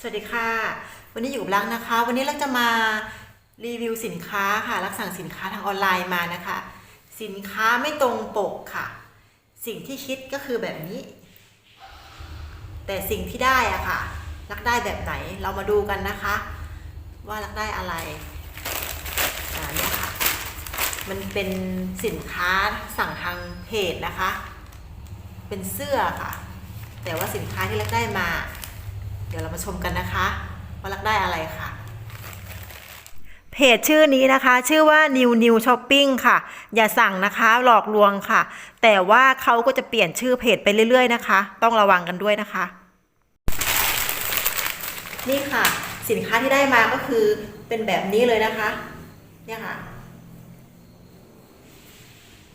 สวัสดีค่ะ วันนี้อยู่กับลักนะคะ วันนี้ลักจะมารีวิวสินค้าค่ะลักสั่งสินค้าทางออนไลน์มานะคะ สินค้าไม่ตรงปกค่ะ สิ่งที่คิดก็คือแบบนี้ แต่สิ่งที่ได้อะค่ะลักได้แบบไหนเรามาดูกันนะคะ ว่าลักได้อะไรอ่าเนี่ยค่ะมันเป็นสินค้าสั่งทางเพจนะคะ เป็นเสื้อค่ะ แต่ว่าสินค้าที่ลักได้มา เดี๋ยวเรามาชมกันนะคะว่ารักได้อะไรค่ะ เพจชื่อนี้นะคะ ชื่อว่า New New Shopping ค่ะ อย่าสั่งนะคะหลอกลวงค่ะ แต่ว่าเขาก็จะเปลี่ยนชื่อเพจไปเรื่อย ๆ นะคะ ต้องระวังกันด้วยนะคะ นี่ค่ะ สินค้าที่ได้มาก็คือเป็นแบบนี้เลยนะคะ เนี่ยค่ะ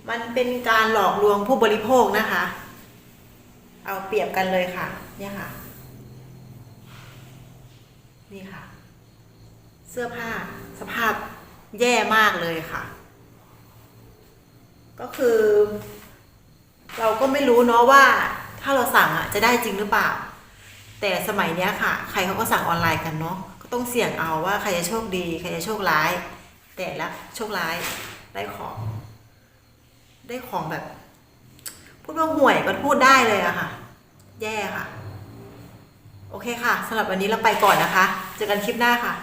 มันเป็นการหลอกลวงผู้บริโภคนะคะ เอาเปรียบกันเลยค่ะ เนี่ยค่ะ นี่ค่ะ เสื้อผ้าสภาพแย่มากเลยค่ะ ก็คือ เราก็ไม่รู้เนาะว่า ถ้าเราสั่งอะจะได้จริงหรือเปล่า แต่สมัยเนี้ยค่ะ ใครเขาก็สั่งออนไลน์กันเนาะก็ต้องเสี่ยงเอาว่าใครจะโชคดีใครจะโชคร้าย แต่ละโชคร้ายได้ของ ได้ของแบบ พูดว่าห่วยก็พูดได้เลยอะค่ะ แย่ค่ะ โอเคค่ะสำหรับวันนี้เราไปก่อนนะคะ จอกันคลิปหน้าค่ะ